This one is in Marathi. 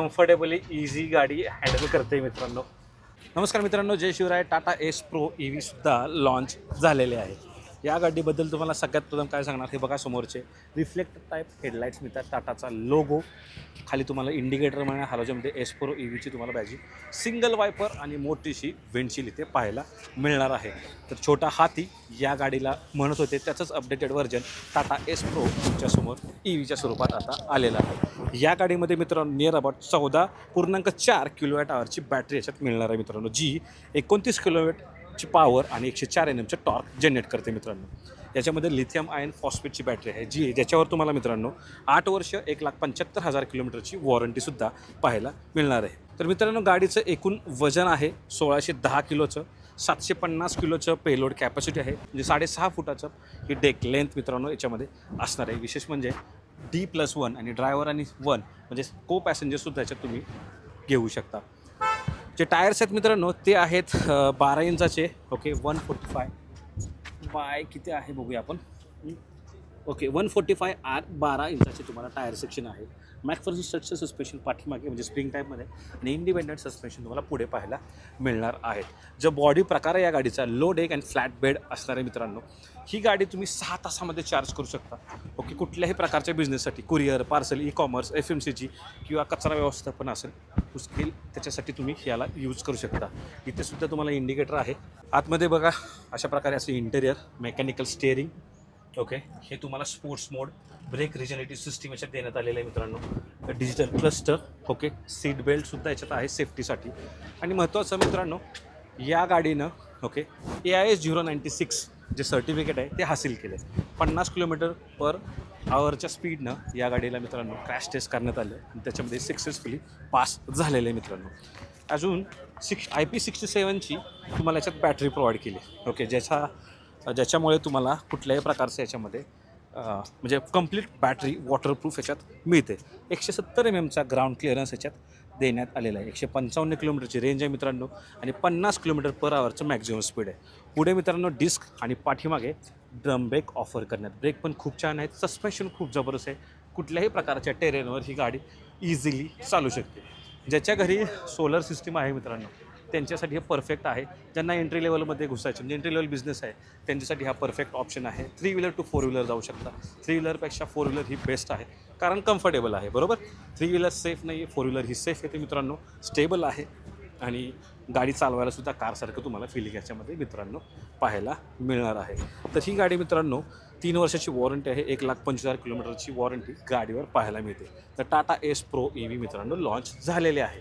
कम्फर्टेबली इझी गाडी हँडल करते मित्रांनो. नमस्कार मित्रांनो जय Shivray. Tata Ace pro E व्हीसुद्धा लॉन्च झालेले आहे. या गाडीबद्दल तुम्हाला सगळ्यात प्रथम काय सांगणार हे बघा समोरचे. रिफ्लेक्ट टाईप हेडलाईट्स मिळतात टाटाचा लोगो खाली तुम्हाला इंडिकेटर म्हणा हॅलोजनमध्ये एस प्रो ई व्हीची तुम्हाला पाहिजे. सिंगल वायपर आणि मोठीशी विंडशील इथे पाहायला मिळणार आहे. तर छोटा हाती या गाडीला म्हणत होते त्याचंच updated version Tata Ace pro तुमच्यासमोर ई व्हीच्या स्वरूपात आता आलेलं आहे. या गाडीमध्ये मित्रांनो नियर अबाउट चौदा पूर्णांक चार किलोवॅट आवरची बॅटरी याच्यात मिळणार आहे मित्रांनो जी एकोणतीस किलोवॅटची पॉवर आणि एकशे चार एन एमचं टॉर्क जनरेट करते मित्रांनो. याच्यामध्ये लिथियम आयन फॉस्फेटची बॅटरी आहे जी ज्याच्यावर तुम्हाला मित्रांनो आठ वर्ष एक लाख पंच्याहत्तर हजार किलोमीटरची वॉरंटीसुद्धा पाहायला मिळणार आहे. तर मित्रांनो गाडीचं एकूण वजन आहे सोळाशे दहा किलोचं सातशे पन्नास किलोचं पेलोड कॅपॅसिटी आहे म्हणजे साडेसहा फुटाचं ही डेक लेंथ मित्रांनो याच्यामध्ये असणार आहे. विशेष म्हणजे डी प्लस वन आणि ड्रायव्हर आणि वन म्हणजे को पॅसेंजरसुद्धा याच्यात तुम्ही घेऊ शकता. जे टायर्स आहेत मित्रांनो ते आहेत बारा इंचाचे okay one forty five by किती आहे बघूया आपण. Okay one forty five R बारा इंचाचे तुम्हाला टायर सेक्शन आहे. मॅकफर्सन स्ट्रक्चर सस्पेन्शन पाठीमागे म्हणजे स्प्रिंग टाईपमध्ये आणि इंडिपेंडंट सस्पेन्शन तुम्हाला पुढे पाहायला मिळणार आहे जो बॉडी प्रकार आहे या गाडीचा low deck and flat bed असणारे मित्रांनो ही गाडी तुम्ही सहा तासामध्ये चार्ज करू शकता. ओके कुठल्याही प्रकारच्या बिझनेससाठी courier parcel e commerce F M सीची किंवा कचरा व्यवस्थापन असेल उसकेल त्याच्यासाठी तुम्ही याला यूज करू शकता. इथे सुद्धा तुम्हाला इंडिकेटर आहे. आतमध्ये बघा अशा प्रकारे असं इंटेरियर मेकॅनिकल स्टेअरिंग ओके? हे तुम्हाला sports mode brake regenerative system याच्यात देण्यात आलेलं आहे मित्रांनो. Digital cluster okay? सीट बेल्टसुद्धा याच्यात आहे सेफ्टीसाठी आणि महत्त्वाचं मित्रांनो या गाडीनं okay? A I S zero ninety six जे सर्टिफिकेट आहे ते हासिल केलं आहे पन्नास किलोमीटर पर आवरच्या स्पीडनं या गाडीला मित्रांनो क्रॅश टेस्ट करण्यात आलं. आणि त्याच्यामध्ये सक्सेसफुली पास झालेलं आहे मित्रांनो. अजून सिक्स आय पी सिक्स्टी सेवनची तुम्हाला याच्यात बॅटरी प्रोव्हाइड केली. ओके? ज्याचा ज्याच्यामुळे तुम्हाला कुठल्याही प्रकारचं याच्यामध्ये म्हणजे कंप्लीट बॅटरी वॉटरप्रूफ याच्यात मिळते. एकशे सत्तर एम एमचा ग्राउंड क्लिअरन्स याच्यात देण्यात आलेला आहे. एकशे पंचावन्न किलोमीटरची रेंज आहे मित्रांनो आणि पन्नास किलोमीटर पर आवरचं मॅक्झिमम स्पीड आहे. पुढे मित्रांनो डिस्क आणि पाठीमागे ड्रम ब्रेक ऑफर करण्यात. ब्रेक पण खूप छान आहेत सस्पेन्शन खूप जबरदस्त आहे. कुठल्याही प्रकारच्या टेरेनवर ही गाडी इझिली चालू शकते. ज्याच्या घरी सोलर सिस्टीम आहे मित्रांनो त्यांच्यासाठी हे परफेक्ट आहे. ज्यांना एंट्री लेवलमध्ये घुसायचं म्हणजे एंट्री लेवल बिझनेस आहे त्यांच्यासाठी हा परफेक्ट ऑप्शन आहे. Three wheeler two four wheeler जाऊ शकता. थ्री व्हीलरपेक्षा फोर व्हीलर ही बेस्ट आहे. कारण कम्फर्टेबल आहे बरोबर? थ्री व्हीलर सेफ नाही आहे फोर व्हीलर ही सेफ येते मित्रांनो. स्टेबल आहे. आणि गाडी चालवायला सुद्धा कारसारखं तुम्हाला फिलिंग याच्यामध्ये मित्रांनो पाहायला मिळणार आहे. तर ही गाडी मित्रांनो तीन वर्षाची वॉरंटी आहे. एक लाख पंचवीस हजार किलोमीटरची वॉरंटी गाडीवर पाहायला मिळते. तर Tata Ace pro E V मित्रांनो लॉन्च झालेले आहे.